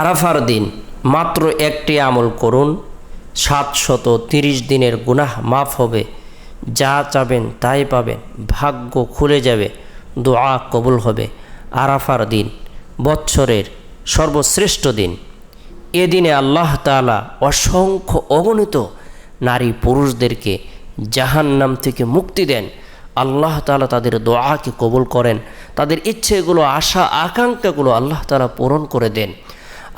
আরাফার দিন, মাত্র একটি আমল করুন, সাতশত তিরিশ দিনের গুনাহ মাফ হবে, যা চাবেন তাই পাবেন, ভাগ্য খুলে যাবে, দোয়া কবুল হবে। আরাফার দিন, বৎসরের সর্বশ্রেষ্ঠ দিন। এদিনে আল্লাহ তাআলা অসংখ্য অগণিত নারী পুরুষদেরকে জাহান্নাম থেকে মুক্তি দেন। আল্লাহ তাআলা তাদের দোয়াকে কবুল করেন, তাদের ইচ্ছেগুলো, আশা, আকাঙ্ক্ষাগুলো আল্লাহ তালা পূরণ করে দেন।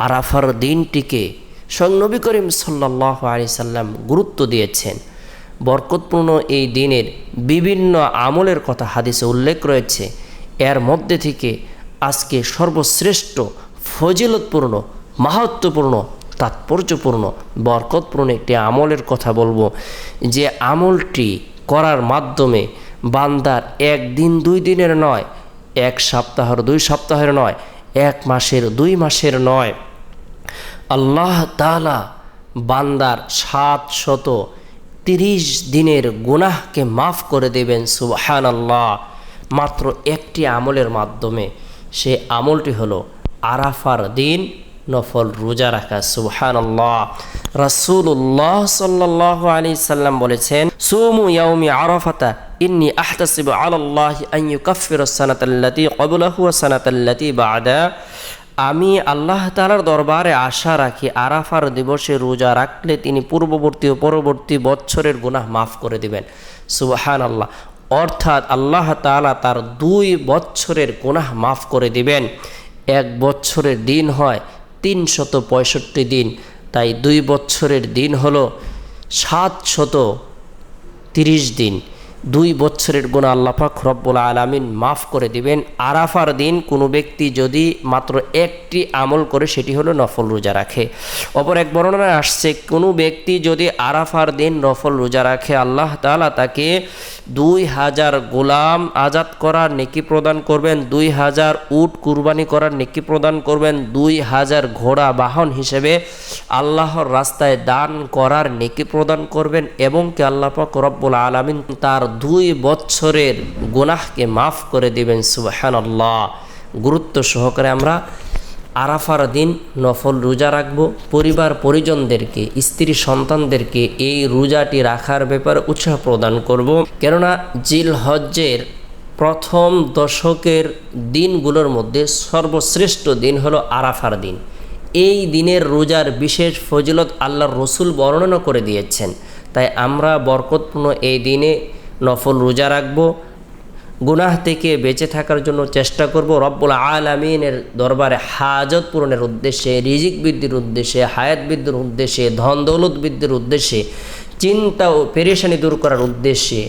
আরাফার দিনটিকে স্বয়ং নবী করিম সাল্লাহ আলি সাল্লাম গুরুত্ব দিয়েছেন। বরকতপূর্ণ এই দিনের বিভিন্ন আমলের কথা হাদিসে উল্লেখ রয়েছে। এর মধ্যে থেকে আজকে সর্বশ্রেষ্ঠ, ফজিলতপূর্ণ মাহাত্মপূর্ণ তাৎপর্যপূর্ণ, বরকতপূর্ণ একটি আমলের কথা বলব, যে আমলটি করার মাধ্যমে বান্দার একদিন দুই দিনের নয়, এক সপ্তাহের দুই সপ্তাহের নয়, এক মাসের দুই মাসের নয়। আল্লাহ তালা বান্দার সাত শত তিরিশ দিনের গুনাহকে মাফ করে দেবেন সুবহান আল্লাহ মাত্র একটি আমলের মাধ্যমে সে আমলটি হলো আরাফার দিন, নফল রোজা রাখা সুবহান আল্লাহ রাসুল্লাহ সাল্লাহ আলী সাল্লাম বলেছেন, সুমু ইয়াউমি আরাফাতা, ইন্নি আহতাসিবু আলাল্লাহি আন ইউকাফফির সানাতাল্লাতি ক্বাবলাহু ওয়া আমি আল্লাহ তালার দরবারে আশা রাখি আরাফার দিবসে রোজা রাখলে তিনি পূর্ববর্তী ও পরবর্তী বৎসরের গুনাহ মাফ করে দিবেন। সুবাহান আল্লাহ অর্থাৎ আল্লাহ তালা তার দুই বৎসরের গুনাহ মাফ করে দিবেন। এক বৎসরের দিন হয় তিনশত পঁয়ষট্টি দিন, তাই দুই বৎসরের দিন হলো সাতশত তিরিশ দিন। দুই বছরের গুণা আল্লাপাক রব্বুল আলমিন মাফ করে দিবেন। আরাফার দিন কোনো ব্যক্তি যদি মাত্র একটি আমল করে, সেটি হলো নফল রোজা রাখে। অপর এক বর্ণনায় আসছে, কোনো ব্যক্তি যদি আরাফার দিন নফল রোজা রাখে, আল্লাহ তালা তাকে দুই হাজার গোলাম আজাদ করার নেকি প্রদান করবেন, দুই হাজার উট কুরবানি করার নেকি প্রদান করবেন, দুই হাজার ঘোড়া বাহন হিসেবে আল্লাহর রাস্তায় দান করার নেকি প্রদান করবেন এবং কি আল্লাপাক রব্বুল আলমিন তার দুই বৎসরের গুনাহকে মাফ করে দিবেন। সুবাহান আল্লাহ গুরুত্ব সহকারে আমরা আরাফার দিন নফল রোজা রাখব। পরিবার পরিজনদেরকে, স্ত্রী সন্তানদেরকে এই রোজাটি রাখার ব্যাপারে উৎসাহ প্রদান করব। কেননা জিল হজ্জের প্রথম দশকের দিনগুলোর মধ্যে সর্বশ্রেষ্ঠ দিন হলো আরাফার দিন। এই দিনের রোজার বিশেষ ফজিলত আল্লাহর রসুল বর্ণনা করে দিয়েছেন। তাই আমরা বরকতপূর্ণ এই দিনে নফল রোজা রাখব। গুনাহ থেকে বেঁচে থাকার জন্য চেষ্টা করব রব্বুল আলমিনের দরবারে হাজত পূরণের উদ্দেশ্যে, রিজিক বৃদ্ধির উদ্দেশ্যে, হায়াত বৃদ্ধির উদ্দেশ্যে, ধন দৌলত বৃদ্ধির উদ্দেশ্যে, চিন্তা ও পেরেশানি দূর করার উদ্দেশ্যে।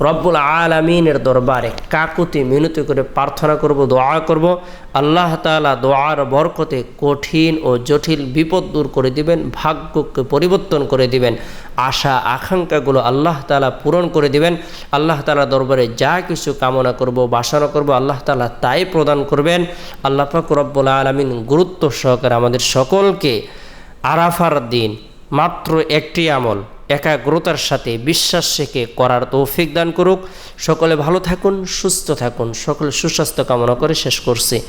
রব্বুল আলমিনের দরবারে কাকুতি মিনতি করে প্রার্থনা করব, দোয়া করব। আল্লাহ তালা দোয়ার বরকতে কঠিন ও জটিল বিপদ দূর করে দিবেন, ভাগ্যকে পরিবর্তন করে দিবেন। আশা, আকাঙ্ক্ষাগুলো আল্লাহ তালা পূরণ করে দিবেন। আল্লাহ তালা দরবারে যা কিছু কামনা করব, বাসনা করব, আল্লাহ তালা তাই প্রদান করবেন। আল্লাহ পাক রব্বুল আলমিন গুরুত্ব সহকারে আমাদের সকলকে আরাফার দিন মাত্র একটি আমল একাগ্রতার সাথে বিশ্বাস শেখে করার তৌফিক দান করুক। সকলে ভালো থাকুন, সুস্থ থাকুন। সকলে সুস্বাস্থ্য কামনা করে শেষ করছি।